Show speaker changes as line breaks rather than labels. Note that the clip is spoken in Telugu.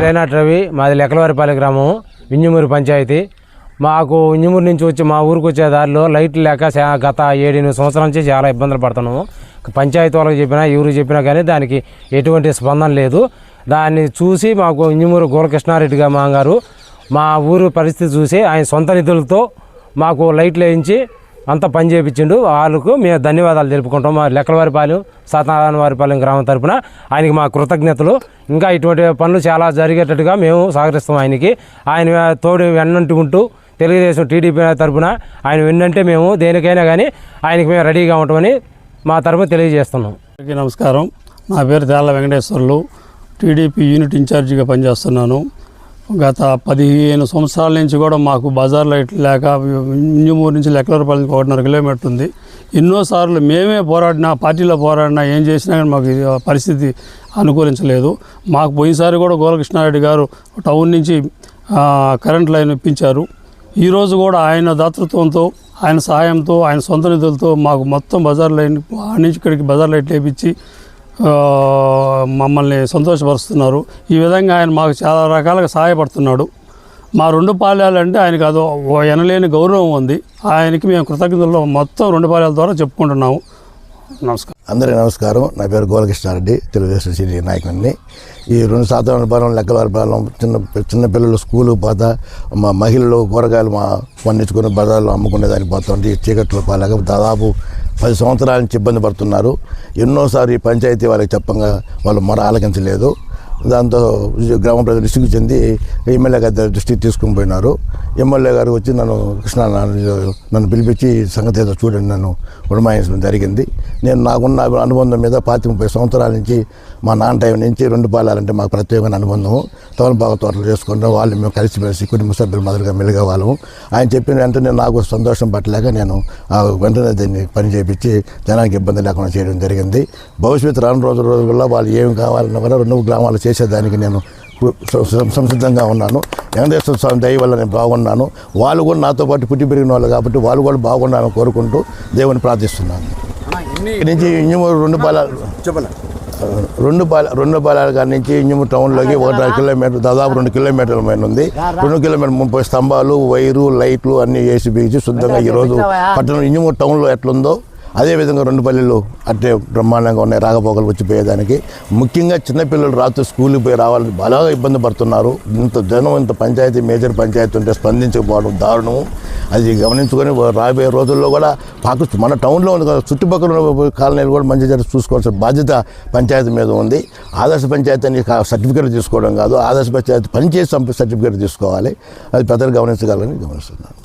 రేనాట్ రవి మాది లెక్కలవారిపల్లి గ్రామం వింజమూరు పంచాయతీ. మాకు వింజమూరు నుంచి వచ్చి మా ఊరికి వచ్చే దారిలో లైట్లు లేక గత ఏడెనిమిది సంవత్సరాల నుంచి చాలా ఇబ్బందులు పడుతున్నాము. పంచాయతీ వాళ్ళకి చెప్పినా ఎవరు చెప్పినా కానీ దానికి ఎటువంటి స్పందన లేదు. దాన్ని చూసి మాకు ఇంజమూరు గోలకృష్ణారెడ్డి మా గారు మా ఊరు పరిస్థితి చూసి ఆయన సొంత నిధులతో మాకు లైట్లు వేయించి అంతా పని చేయించిండు వాళ్ళకు మేము ధన్యవాదాలు తెలుపుకుంటాం. మా లెక్కలవారిపాలెం సత్యనారాయణ వారిపాలెం గ్రామం తరపున ఆయనకి మా కృతజ్ఞతలు. ఇంకా ఇటువంటి పనులు చాలా జరిగేటట్టుగా మేము సహకరిస్తాం ఆయనకి. ఆయన తోడు వెన్నంటుకుంటూ తెలుగుదేశం టీడీపీ తరపున ఆయన వెన్నంటే మేము దేనికైనా కానీ ఆయనకి మేము రెడీగా ఉంటామని మా తరపున తెలియజేస్తున్నాం.
నమస్కారం. నా పేరు తేళ్ళ వెంకటేశ్వర్లు. టీడీపీ యూనిట్ ఇన్ఛార్జిగా పనిచేస్తున్నాను. గత పదిహేను సంవత్సరాల నుంచి కూడా మాకు బజార్ లైట్ లేక ఇంజమూరు నుంచి లెక్కలపల్లి ఒకటిన్నర కిలోమీటర్ ఉంది. ఎన్నోసార్లు మేమే పోరాడినా పార్టీలో పోరాడినా ఏం చేసినా కానీ మాకు పరిస్థితి అనుకూలించలేదు. మాకు పోయినసారి కూడా గోలకృష్ణారెడ్డి గారు టౌన్ నుంచి కరెంట్ లైన్ ఇప్పించారు. ఈరోజు కూడా ఆయన దాతృత్వంతో ఆయన సహాయంతో ఆయన సొంత నిధులతో మాకు మొత్తం బజార్ లైన్ ఆ నుంచి ఇక్కడికి బజార్ లైట్లు వేయించి మమ్మల్ని సంతోషపరుస్తున్నారు. ఈ విధంగా ఆయన మాకు చాలా రకాలుగా సహాయపడుతున్నాడు. మా రెండు పాల్యాలంటే ఆయనకు అదో ఎనలేని గౌరవం ఉంది. ఆయనకి మేము కృతజ్ఞతలు మొత్తం రెండు పాల్యాల ద్వారా చెప్పుకుంటున్నాము. నమస్కారం.
అందరికీ నమస్కారం. నా పేరు గోలకృష్ణారెడ్డి తెలుగుదేశం సీనియర్ నాయకుడిని. ఈ రెండు సాధారణ పాలెం లెక్కల పాలెం చిన్న చిన్నపిల్లలు స్కూలు పోతా మా మహిళలు కూరగాయలు మా పండించుకుని బజార్లో అమ్ముకునే దానికి పోతుంటే ఈ చీకట్లో పాలేక దాదాపు పది సంవత్సరాల నుంచి ఇబ్బంది పడుతున్నారు. ఎన్నోసార్లు ఈ పంచాయతీ వాళ్ళకి చెప్పంగా వాళ్ళు మొర ఆలకించలేదు. దాంతో గ్రామ ప్రజలు దృష్టికి చెంది ఎమ్మెల్యే గారి దృష్టికి తీసుకుని పోయినారు. ఎమ్మెల్యే గారు వచ్చి నన్ను కృష్ణా నన్ను- పిలిపించి సంగతి ఏదో చూడండి నన్ను ఉడమాయించడం జరిగింది. నేను నాకున్న అనుబంధం మీద పాతి ముప్పై సంవత్సరాల నుంచి మా నాన్న టైం నుంచి రెండు పాలాలంటే మాకు ప్రత్యేకమైన అనుబంధం తోలబాగా తోటలు చేసుకుంటాం వాళ్ళు మేము కలిసిమెలిసి కుటుంబ సభ్యులు మొదలుగా మెలుగా వాళ్ళము. ఆయన చెప్పిన వెంటనే నాకు సంతోషం పట్టలేక నేను ఆ వెంటనే దీన్ని పని చేయించి జనానికి ఇబ్బంది లేకుండా చేయడం జరిగింది. భవిష్యత్తు రాను రోజు రోజుల్లో వాళ్ళు ఏమి కావాలన్నా కూడా రెండు గ్రామాలు చేసేదానికి నేను సంసిద్ధంగా ఉన్నాను. వెంకటేశ్వర స్వామి దయ వల్ల నేను బాగున్నాను. వాళ్ళు కూడా నాతో పాటు పుట్టి పెరిగిన వాళ్ళు కాబట్టి వాళ్ళు కూడా బాగుండాలని కోరుకుంటూ దేవుని ప్రార్థిస్తున్నాను. నుంచి ఇంజమూరు రెండు పాలాలు రెండు పాల రెండు పాలాల కాడి నుంచి ఇంజమూరు టౌన్లోకి ఒకటి కిలోమీటర్ దాదాపు రెండు కిలోమీటర్ల పైన ఉంది. రెండు కిలోమీటర్ ముప్పై స్తంభాలు వైరు లైట్లు అన్నీ వేసి బిగించి శుద్ధంగా ఈరోజు పట్టణం ఇంజమూరు టౌన్లో ఎట్లుందో అదేవిధంగా రెండు పల్లెలు అట్టే బ్రహ్మాండంగా ఉన్నాయి. రాకపోకలు వచ్చిపోయేదానికి. ముఖ్యంగా చిన్నపిల్లలు రాత్రి స్కూల్కి పోయి రావాలని బాగా ఇబ్బంది పడుతున్నారు. ఇంత జనం ఇంత పంచాయతీ మేజర్ పంచాయతీ ఉంటే స్పందించకపోవడం దారుణము అది గమనించుకొని రాబోయే రోజుల్లో కూడా పాకు మన టౌన్లో ఉంది కదా చుట్టుపక్కల ఉన్న కాలనీలు కూడా మంచి జరిగి చూసుకోవాల్సిన బాధ్యత పంచాయతీ మీద ఉంది. ఆదర్శ పంచాయతీ అని సర్టిఫికేట్ తీసుకోవడం కాదు. ఆదర్శ పంచాయతీ పనిచేసి సర్టిఫికేట్ తీసుకోవాలి. అది పెద్దలు గమనించగలని గమనిస్తున్నాను.